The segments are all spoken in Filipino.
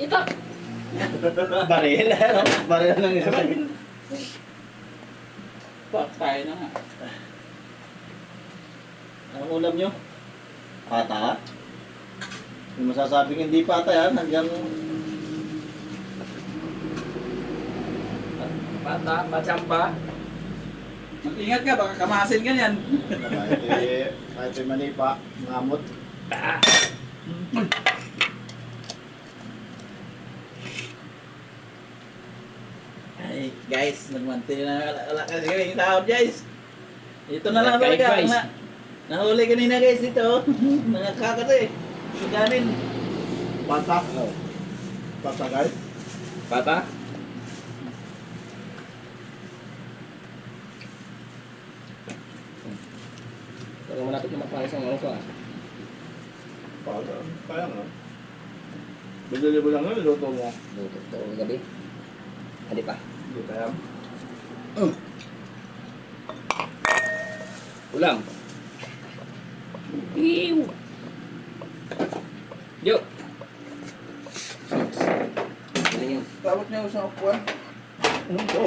Ito. Baril. ano? Baril lang isa. Pak, tayo na nga. Ang ulam nyo? Pata? Yung masasabing hindi pata yan, hanggang Bata, machamba. Mag-ingat ka, baka kamasin ka niyan. kahit eh, kahit eh mali pa, ngamot. Ay, guys, nagmantil na wala kasi kami tao, guys. Ito na lang talaga. guys. Na, nahuli kanina guys dito. Mga kakat eh. Suganin. Pata? Pata guys? Bata. Pero malapit na magpares ang oras ah. Pata. Kaya nga. Bili-libo lang yun, luto mo. Luto to gabi. Hindi pa. Hindi kaya. Ulam. Iw. Yo. Tawag niya sa upuan. Ano to?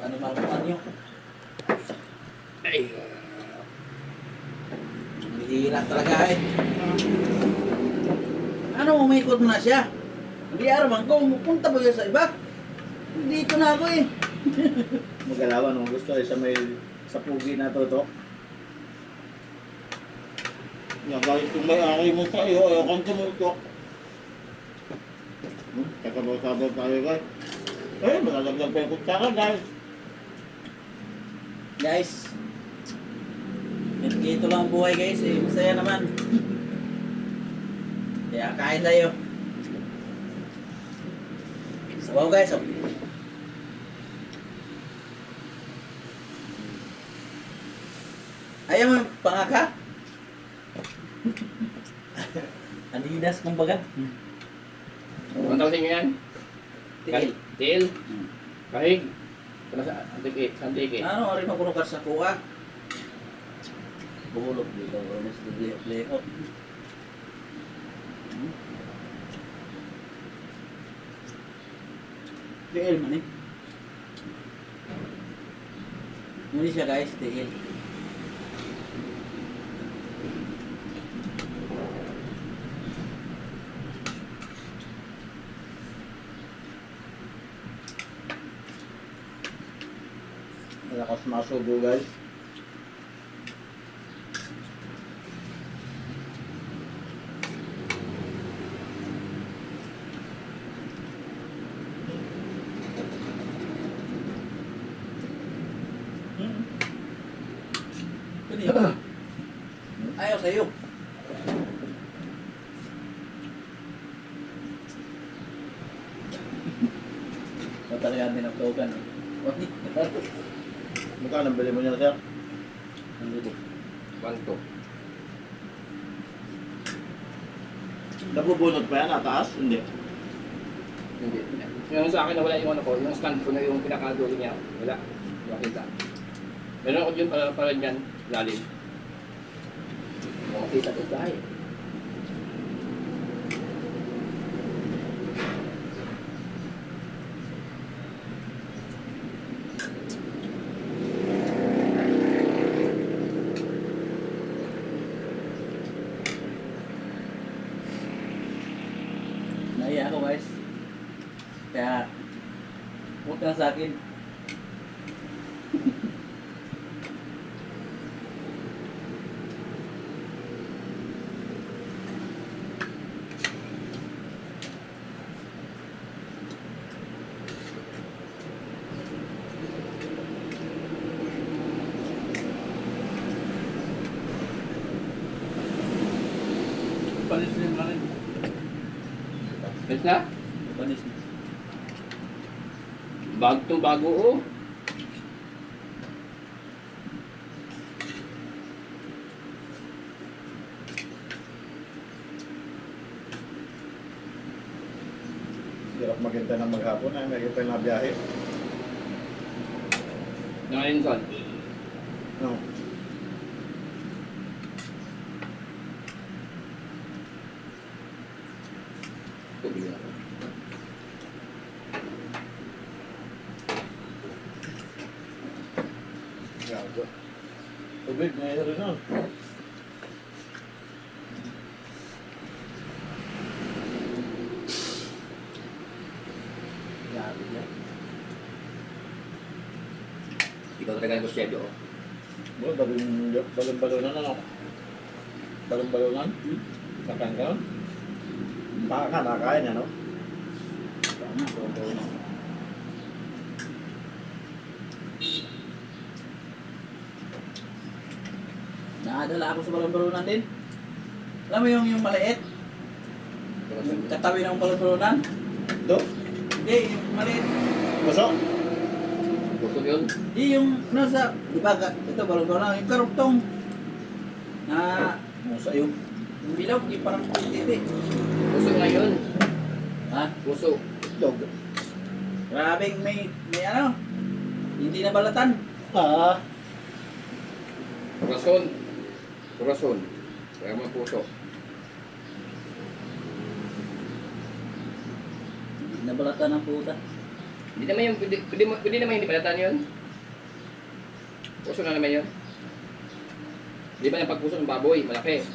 Ano malupan niyo. Ay. Bihira talaga eh. Umikot mo na siya? Hindi araman ko, punta ba yun sa iba? Dito na ako eh. Magalawan kung gusto ay sa may sa pugi na to to. Yan, bakit kung may ari mo tayo, ayaw kang tumutok. Hmm, kakabot-kabot tayo guys. Eh, malalaglag pa yung kutsara guys. Guys, ito lang ang buhay guys eh. Masaya naman. Kaya kain tayo. Sabaw guys. Oh. Ayaw mo pangaka? Adidas kumbaga. Ang tawag sa inyo yan? Tigil. Til. Hmm. Kahig. Kala sa antikit. Antikit. Ano, rin makunukar sa kuha. Bulog dito. Mas lihok. Tiil man eh. Muli siya guys, tiil. Malakas masubo guys. Ano Ayaw sa'yo. Matalayan din ang togan. Magkano ang bili mo niya sir? Nandito. Banto. Nabubunot pa yan, nataas? Hindi. Hindi. Yung sa akin na wala yung ano ko, yung stand ko na yung pinakadulo niya. Wala. Makita. Meron ako dyan para, para dyan, lalim. Makita ito tayo. Naiya ako guys. Kaya, huwag ka na sa akin. Panis din lang rin. Yes na? Panis. Bag to bago oh. Hirap maghintay ng maghapon ay may pa na biyahe. Nangayon son. No. Tubig, may rin nun. Grabe yan. Ikaw talaga ang gusto oh. Bo, daling daling balunan ano? Daling balunan? Makan ka? Baka ka nakain ano? Tama, totoo na. Nakadala ako sa balon-balonan din. Alam mo yung, yung maliit? Yung katabi ng balon-balonan? Do? Hindi, yung maliit. Gusto? Gusto yun? Hindi yung nasa, di ba, ito balon-balonan, yung karugtong. Na, Mo sa'yo. yung bilog, yung parang titi. Gusto nga yun. Ha? Gusto. Dog. Grabing may, may ano, hindi na balatan. Ah. Rason. Rason. Kaya mo puso. Hindi na balatan ang puta. Hindi naman yung, pwede, pwede, pwede naman hindi balatan yun. Puso na naman yun. Di ba yung pagpuso ng baboy, malaki.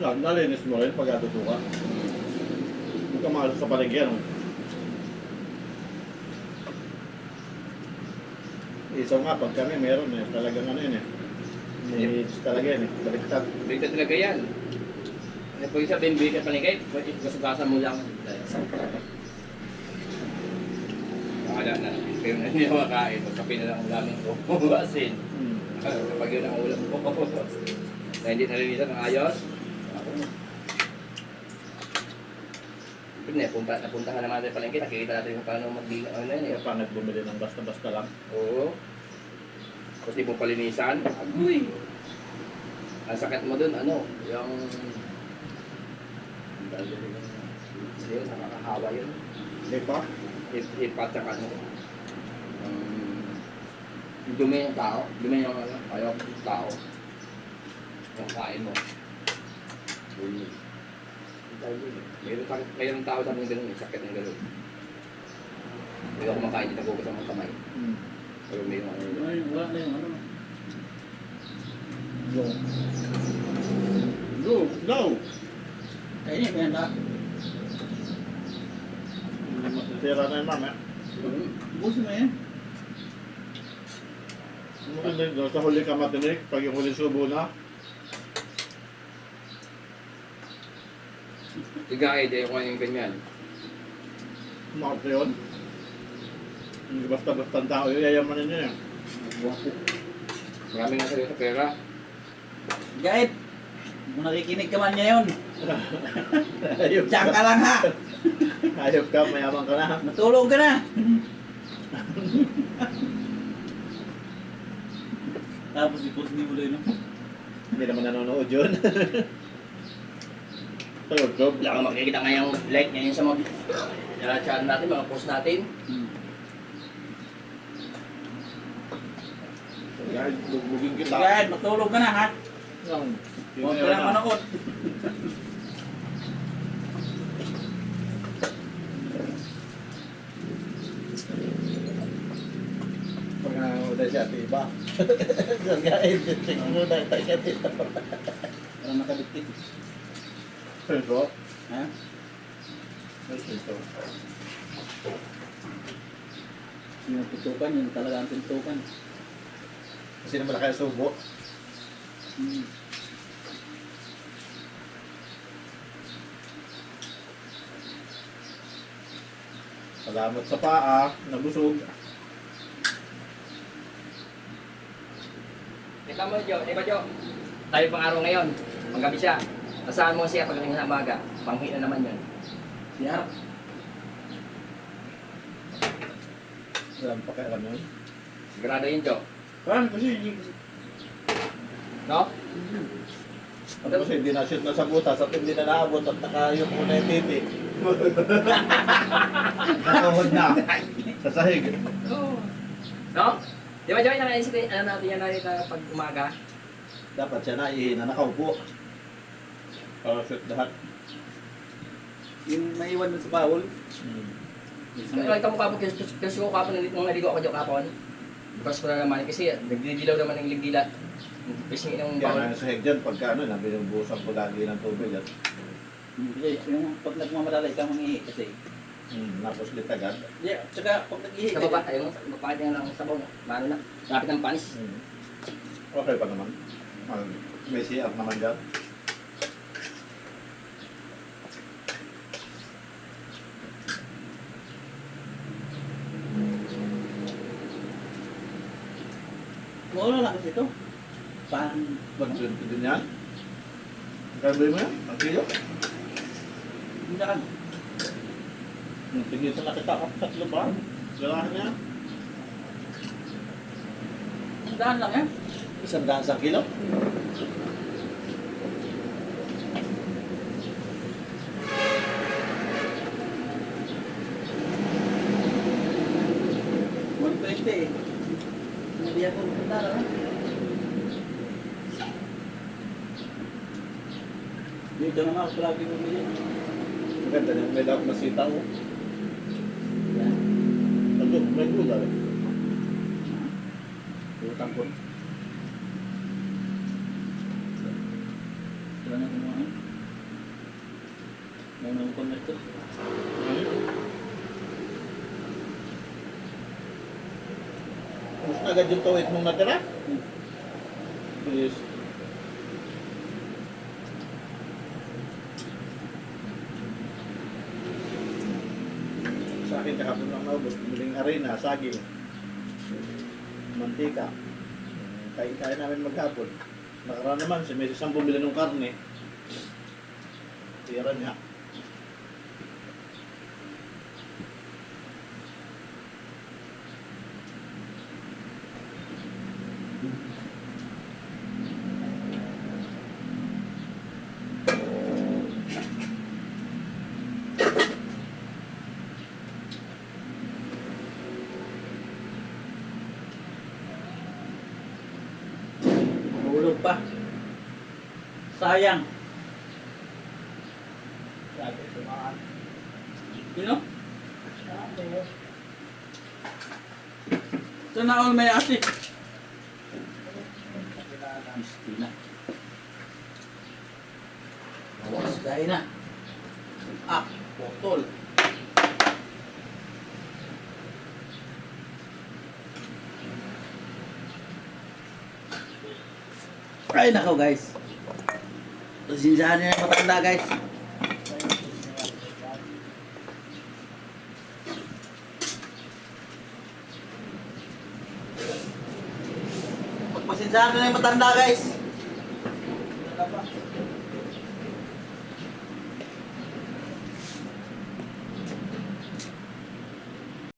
Yan, nalinis mo rin pag atutuka. Huwag ka maalas sa paligyan. oh. Isa nga, pag kami meron eh, talagang ano yun eh. May talaga yun eh, baliktad. Bigta talaga yan. Ano pag sabihin, bigta panigay, gasugasan mo lang. Wala na. Pero na hindi ako makain. Magkape na lang ang ulam ko. Asin. Hmm. Kapag yun ang ulam ko. Na hindi nalinisan ng ayos. Pero na, punta, napuntahan naman natin palengke. Nakikita natin kung paano magdi ano yun. Kaya eh. pangit bumili ng basta-basta lang. Oo. Tapos di mo palinisan. Agoy! Ang sakit mo dun, ano, yung... Yun, yung- Yun, nakakahawa yun. Hindi pa? Hip, hip at saka ano. Um, yung dumi ng tao. Dumi yung ano, ayaw ng tao. Yung kain mo. Dumi. Mayroon, sakit, mayroon tao sa amin ganun, may sakit ng ganun. Hindi ako kumakain, hindi nagugas ang mga kamay. Hmm. Pero mayroon ano yun. Ay, wala na yung ano. Go. Go! Go! Kaya niya, handa. Hindi masisira na yung mama. Buso mo yan. Maganda yun, sa huli ka matinik, pag yung huli subo na, Si Guy, di ako yung ganyan. kumakot yun. Hindi basta-basta ang tao, yayamanin niya yan. Guwapo. Maraming nga sa pera. Gait, kung nakikinig ka man ngayon, Ayop diyan ka lang ha. Ayop ka, mayaman ka na. Matulog ka na. Tapos i-post ni mo no? Hindi naman nanonood yun. Sa YouTube. Wala kang makikita ngayong like ngayon sa mga nilachaan natin, mga post natin. Hmm. Guys, bugbugin kita. Gait, matulog ka na ha. Yung Huwag ka lang nanonood na siya? Sa guys, check mo na tayo dito. Parang nakabitip. Pero, Ha? ito. Yung tutukan, yung talaga ang tutukan. Kasi naman kaya subo. Hmm. Salamat sa paa, nabusog. Kita mo, Jo. Di ba, Jo? Tayo pang araw ngayon. Panggabi siya. Nasaan mo siya pagdating sa umaga? Panghi na naman yun. Siya. Walang pakialam yun. Sigurado yun, Jo. Parang kasi No? Tapos hindi na shoot na sa butas at hindi na naabot at nakayok mo na yung titi. Nakahod na. Sa sahig. No? Di ba, Jo? Yung naisip, ano natin yan natin na pag umaga? Dapat siya na ihina nakaupo. Para shoot lahat. yung maiwan dun sa bawol. Hmm. Ano nakita mo kapon, kasi kasi ko kapon, nung naligo ako dyan kapon. Bukas ko na naman kasi nagdidilaw naman ng ligdila. Pising ng Kaya bawal. nga sa heg dyan, pagka ano, nabinubusan ko lagi ng tubig at Hindi, yung pag nagmamadala, ikaw mangihi kasi. mm, napuslit agad. Yeah, tsaka pag nag-ihi Sa baba, ayun, magpakit nga lang ng sabaw. no? Mano na. Lapit ng panis. Mm. Okay pa naman. Mag- May CR naman dyan. Ito. Pan, Mag-20 din yan. Gagawin mo yan? Ang kilo? hindi ka. Yung tingin sa nakita ka tatlo ba? Galahan niya. Ang daan lang yan. Isang daan sa kilo? One twenty eh. Hindi ako pupunta lang. Dito naman ako palagi bumili. Ang ganda niya. May dapat masita ko. Yan. Ito, may gula rin. Utang ko. Wala na kumuha. May mga comment to. Mas na agad yung tuwid mong natira? Hmm. Akin kahapon lang naubos. Muling arena, saging. Mantika. Kain-kain namin maghapon. Nakaraan naman, si Mrs. ang bumili ng karne. Tira niya. Sayang. Sino? Sana all may ate. Misti na. Awas gaya na. Ah, botol. Ay, nako guys. Pasinsahan niyo yung matanda guys. Pagpasinsahan niyo yung matanda guys.